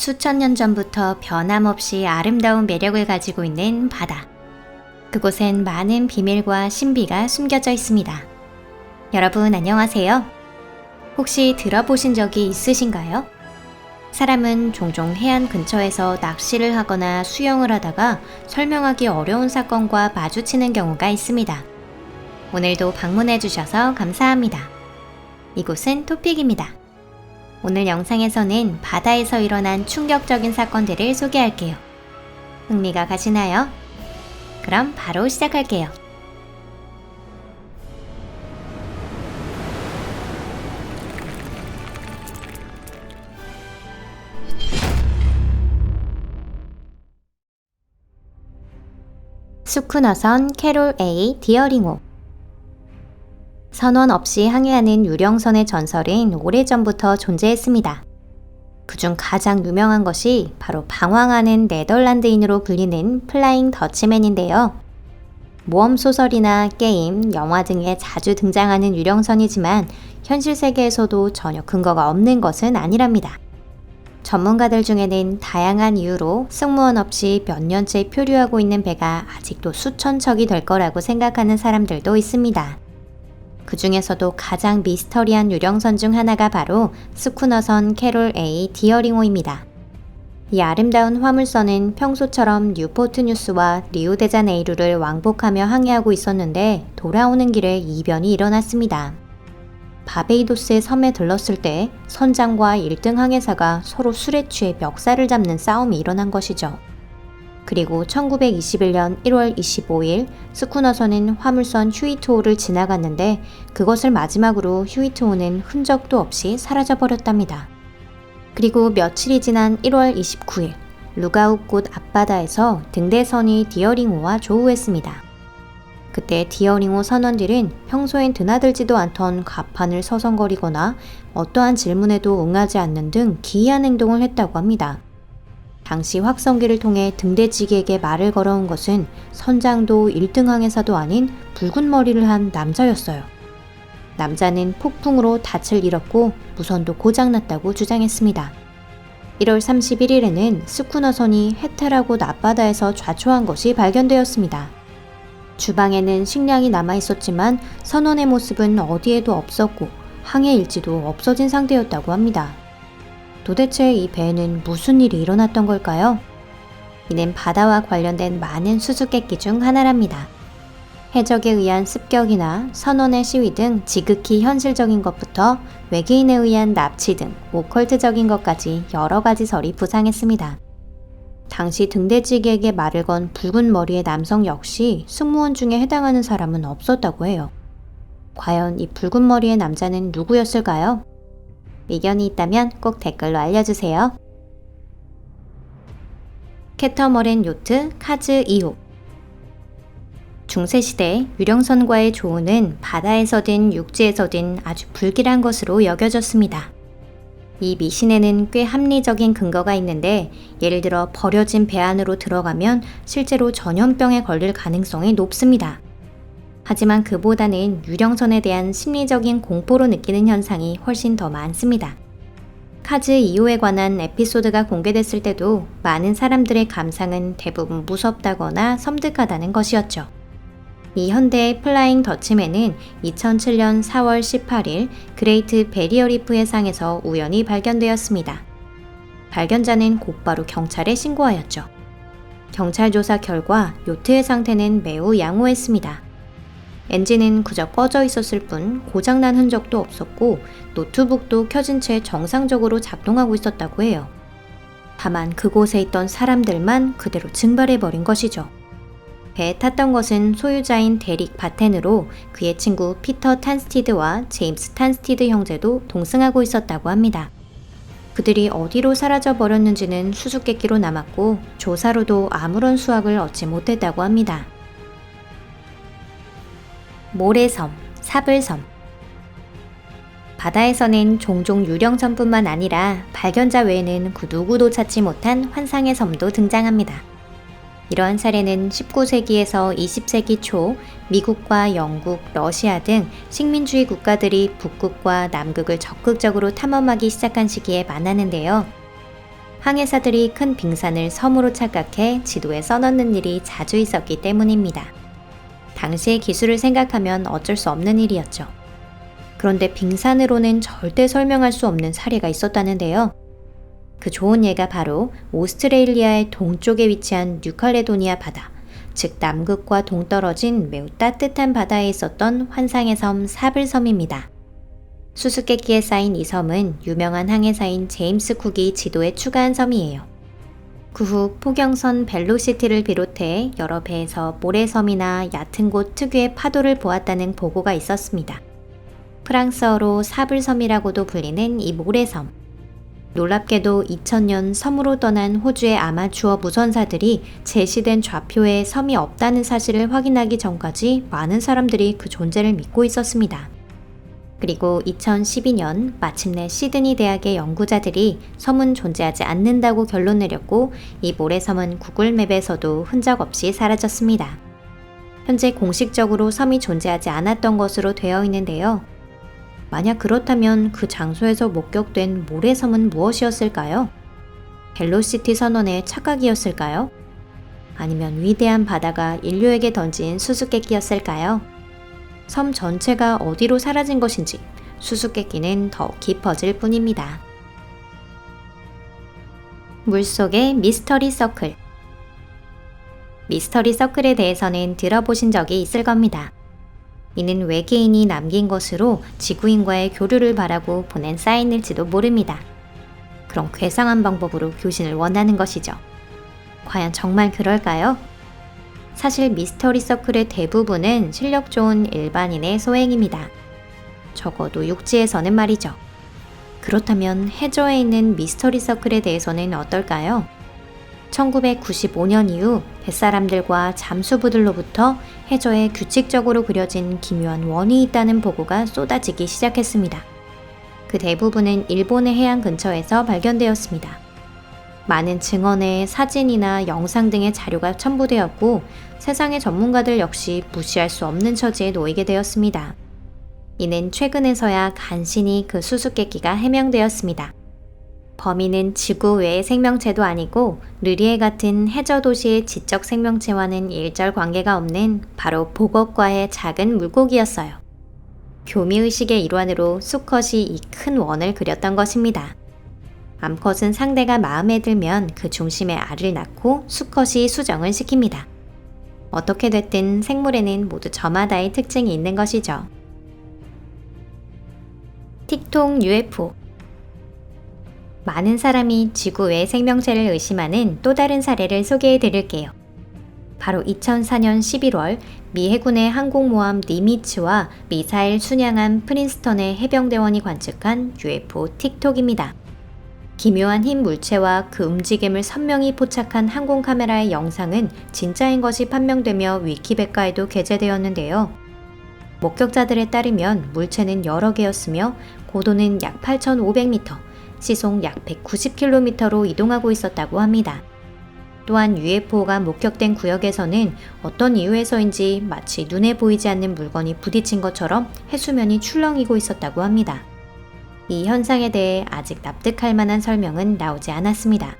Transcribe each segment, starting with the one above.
수천 년 전부터 변함없이 아름다운 매력을 가지고 있는 바다. 그곳엔 많은 비밀과 신비가 숨겨져 있습니다. 여러분 안녕하세요. 혹시 들어보신 적이 있으신가요? 사람은 종종 해안 근처에서 낚시를 하거나 수영을 하다가 설명하기 어려운 사건과 마주치는 경우가 있습니다. 오늘도 방문해 주셔서 감사합니다. 이곳은 토픽입니다. 오늘 영상에서는 바다에서 일어난 충격적인 사건들을 소개할게요. 흥미가 가시나요? 그럼 바로 시작할게요. 수쿠너선 캐롤 A 디어링호 선원 없이 항해하는 유령선의 전설은 오래전부터 존재했습니다. 그중 가장 유명한 것이 바로 방황하는 네덜란드인으로 불리는 플라잉 더치맨인데요. 모험 소설이나 게임, 영화 등에 자주 등장하는 유령선이지만 현실 세계에서도 전혀 근거가 없는 것은 아니랍니다. 전문가들 중에는 다양한 이유로 승무원 없이 몇 년째 표류하고 있는 배가 아직도 수천 척이 될 거라고 생각하는 사람들도 있습니다. 그 중에서도 가장 미스터리한 유령선 중 하나가 바로 스쿠너선 캐롤 A 디어링호입니다. 이 아름다운 화물선은 평소처럼 뉴포트 뉴스와 리우데자네이루를 왕복하며 항해하고 있었는데 돌아오는 길에 이변이 일어났습니다. 바베이도스의 섬에 들렀을 때 선장과 1등 항해사가 서로 술에 취해 멱살을 잡는 싸움이 일어난 것이죠. 그리고 1921년 1월 25일 스쿠너선은 화물선 휴이트호를 지나갔는데 그것을 마지막으로 휴이트호는 흔적도 없이 사라져 버렸답니다. 그리고 며칠이 지난 1월 29일 루가웃곳 앞바다에서 등대선이 디어링호와 조우했습니다. 그때 디어링호 선원들은 평소엔 드나들지도 않던 갑판을 서성거리거나 어떠한 질문에도 응하지 않는 등 기이한 행동을 했다고 합니다. 당시 확성기를 통해 등대지기에게 말을 걸어온 것은 선장도 1등 항해사도 아닌 붉은 머리를 한 남자였어요. 남자는 폭풍으로 닻을 잃었고 무선도 고장났다고 주장했습니다. 1월 31일에는 스쿠너선이 해탈하고 앞바다에서 좌초한 것이 발견되었습니다. 주방에는 식량이 남아 있었지만 선원의 모습은 어디에도 없었고 항해 일지도 없어진 상태였다고 합니다. 도대체 이 배에는 무슨 일이 일어났던 걸까요? 이는 바다와 관련된 많은 수수께끼 중 하나랍니다. 해적에 의한 습격이나 선원의 시위 등 지극히 현실적인 것부터 외계인에 의한 납치 등 오컬트적인 것까지 여러 가지 설이 부상했습니다. 당시 등대지기에게 말을 건 붉은 머리의 남성 역시 승무원 중에 해당하는 사람은 없었다고 해요. 과연 이 붉은 머리의 남자는 누구였을까요? 의견이 있다면 꼭 댓글로 알려주세요. 캐터머렌 요트 카즈 2호 중세시대 유령선과의 조우는 바다에서든 육지에서든 아주 불길한 것으로 여겨졌습니다. 이 미신에는 꽤 합리적인 근거가 있는데 예를 들어 버려진 배 안으로 들어가면 실제로 전염병에 걸릴 가능성이 높습니다. 하지만 그보다는 유령선에 대한 심리적인 공포로 느끼는 현상이 훨씬 더 많습니다. 카즈 2호에 관한 에피소드가 공개됐을 때도 많은 사람들의 감상은 대부분 무섭다거나 섬뜩하다는 것이었죠. 이 현대의 플라잉 더치맨은 2007년 4월 18일 그레이트 베리어 리프 해상에서 우연히 발견되었습니다. 발견자는 곧바로 경찰에 신고하였죠. 경찰 조사 결과 요트의 상태는 매우 양호했습니다. 엔진은 그저 꺼져 있었을 뿐 고장난 흔적도 없었고 노트북도 켜진 채 정상적으로 작동하고 있었다고 해요. 다만 그곳에 있던 사람들만 그대로 증발해버린 것이죠. 배에 탔던 것은 소유자인 데릭 바텐으로 그의 친구 피터 탄스티드와 제임스 탄스티드 형제도 동승하고 있었다고 합니다. 그들이 어디로 사라져 버렸는지는 수수께끼로 남았고 조사로도 아무런 수확을 얻지 못했다고 합니다. 모래섬, 사불섬. 바다에서는 종종 유령섬뿐만 아니라 발견자 외에는 그 누구도 찾지 못한 환상의 섬도 등장합니다. 이러한 사례는 19세기에서 20세기 초 미국과 영국, 러시아 등 식민주의 국가들이 북극과 남극을 적극적으로 탐험하기 시작한 시기에 많았는데요. 항해사들이 큰 빙산을 섬으로 착각해 지도에 써넣는 일이 자주 있었기 때문입니다. 당시의 기술을 생각하면 어쩔 수 없는 일이었죠. 그런데 빙산으로는 절대 설명할 수 없는 사례가 있었다는데요. 그 좋은 예가 바로 오스트레일리아의 동쪽에 위치한 뉴칼레도니아 바다, 즉 남극과 동떨어진 매우 따뜻한 바다에 있었던 환상의 섬 사블섬입니다. 수수께끼에 쌓인 이 섬은 유명한 항해사인 제임스 쿡이 지도에 추가한 섬이에요. 그 후 포경선 벨로시티를 비롯해 여러 배에서 모래섬이나 얕은 곳 특유의 파도를 보았다는 보고가 있었습니다. 프랑스어로 사블섬이라고도 불리는 이 모래섬. 놀랍게도 2000년 섬으로 떠난 호주의 아마추어 무선사들이 제시된 좌표에 섬이 없다는 사실을 확인하기 전까지 많은 사람들이 그 존재를 믿고 있었습니다. 그리고 2012년 마침내 시드니 대학의 연구자들이 섬은 존재하지 않는다고 결론 내렸고 이 모래섬은 구글 맵에서도 흔적 없이 사라졌습니다. 현재 공식적으로 섬이 존재하지 않았던 것으로 되어 있는데요. 만약 그렇다면 그 장소에서 목격된 모래섬은 무엇이었을까요? 벨로시티 선언의 착각이었을까요? 아니면 위대한 바다가 인류에게 던진 수수께끼였을까요? 섬 전체가 어디로 사라진 것인지 수수께끼는 더 깊어질 뿐입니다. 물속의 미스터리 서클 미스터리 서클에 대해서는 들어보신 적이 있을 겁니다. 이는 외계인이 남긴 것으로 지구인과의 교류를 바라고 보낸 사인일지도 모릅니다. 그런 괴상한 방법으로 교신을 원하는 것이죠. 과연 정말 그럴까요? 사실 미스터리 서클의 대부분은 실력 좋은 일반인의 소행입니다. 적어도 육지에서는 말이죠. 그렇다면 해저에 있는 미스터리 서클에 대해서는 어떨까요? 1995년 이후 뱃사람들과 잠수부들로부터 해저에 규칙적으로 그려진 기묘한 원이 있다는 보고가 쏟아지기 시작했습니다. 그 대부분은 일본의 해안 근처에서 발견되었습니다. 많은 증언의 사진이나 영상 등의 자료가 첨부되었고 세상의 전문가들 역시 무시할 수 없는 처지에 놓이게 되었습니다. 이는 최근에서야 간신히 그 수수께끼가 해명되었습니다. 범인은 지구 외의 생명체도 아니고 느리에 같은 해저 도시의 지적 생명체와는 일절 관계가 없는 바로 보걱과의 작은 물고기였어요. 교미의식의 일환으로 수컷이 이 큰 원을 그렸던 것입니다. 암컷은 상대가 마음에 들면 그 중심에 알을 낳고 수컷이 수정을 시킵니다. 어떻게 됐든 생물에는 모두 저마다의 특징이 있는 것이죠. 틱톡 UFO 많은 사람이 지구 외 생명체를 의심하는 또 다른 사례를 소개해 드릴게요. 바로 2004년 11월 미 해군의 항공모함 니미츠와 미사일 순양함 프린스턴의 해병대원이 관측한 UFO 틱톡입니다. 기묘한 흰 물체와 그 움직임을 선명히 포착한 항공 카메라의 영상은 진짜인 것이 판명되며 위키백과에도 게재되었는데요. 목격자들에 따르면 물체는 여러 개였으며 고도는 약 8,500m, 시속 약 190km로 이동하고 있었다고 합니다. 또한 UFO가 목격된 구역에서는 어떤 이유에서인지 마치 눈에 보이지 않는 물건이 부딪힌 것처럼 해수면이 출렁이고 있었다고 합니다. 이 현상에 대해 아직 납득할 만한 설명은 나오지 않았습니다.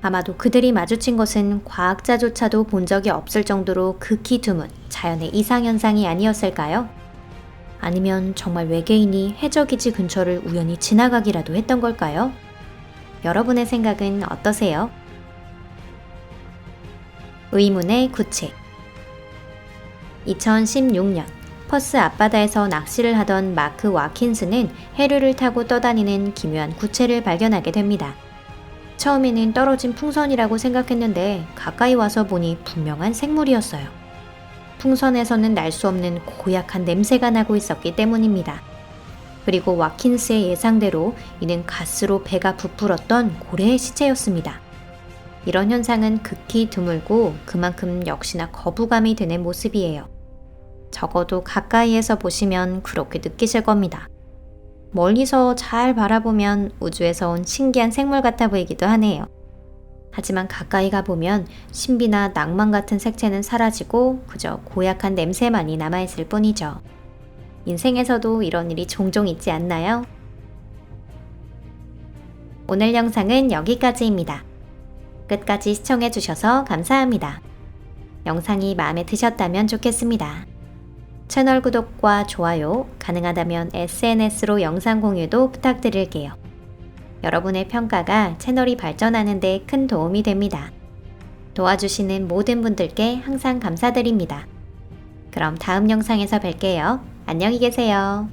아마도 그들이 마주친 것은 과학자조차도 본 적이 없을 정도로 극히 드문 자연의 이상현상이 아니었을까요? 아니면 정말 외계인이 해저기지 근처를 우연히 지나가기라도 했던 걸까요? 여러분의 생각은 어떠세요? 의문의 구체 2016년 퍼스 앞바다에서 낚시를 하던 마크 와킨스는 해류를 타고 떠다니는 기묘한 구체를 발견하게 됩니다. 처음에는 떨어진 풍선이라고 생각했는데 가까이 와서 보니 분명한 생물이었어요. 풍선에서는 날 수 없는 고약한 냄새가 나고 있었기 때문입니다. 그리고 와킨스의 예상대로 이는 가스로 배가 부풀었던 고래의 시체였습니다. 이런 현상은 극히 드물고 그만큼 역시나 거부감이 드는 모습이에요. 적어도 가까이에서 보시면 그렇게 느끼실 겁니다. 멀리서 잘 바라보면 우주에서 온 신기한 생물 같아 보이기도 하네요. 하지만 가까이 가보면 신비나 낭만 같은 색채는 사라지고 그저 고약한 냄새만이 남아있을 뿐이죠. 인생에서도 이런 일이 종종 있지 않나요? 오늘 영상은 여기까지입니다. 끝까지 시청해주셔서 감사합니다. 영상이 마음에 드셨다면 좋겠습니다. 채널 구독과 좋아요, 가능하다면 SNS로 영상 공유도 부탁드릴게요. 여러분의 평가가 채널이 발전하는 데 큰 도움이 됩니다. 도와주시는 모든 분들께 항상 감사드립니다. 그럼 다음 영상에서 뵐게요. 안녕히 계세요.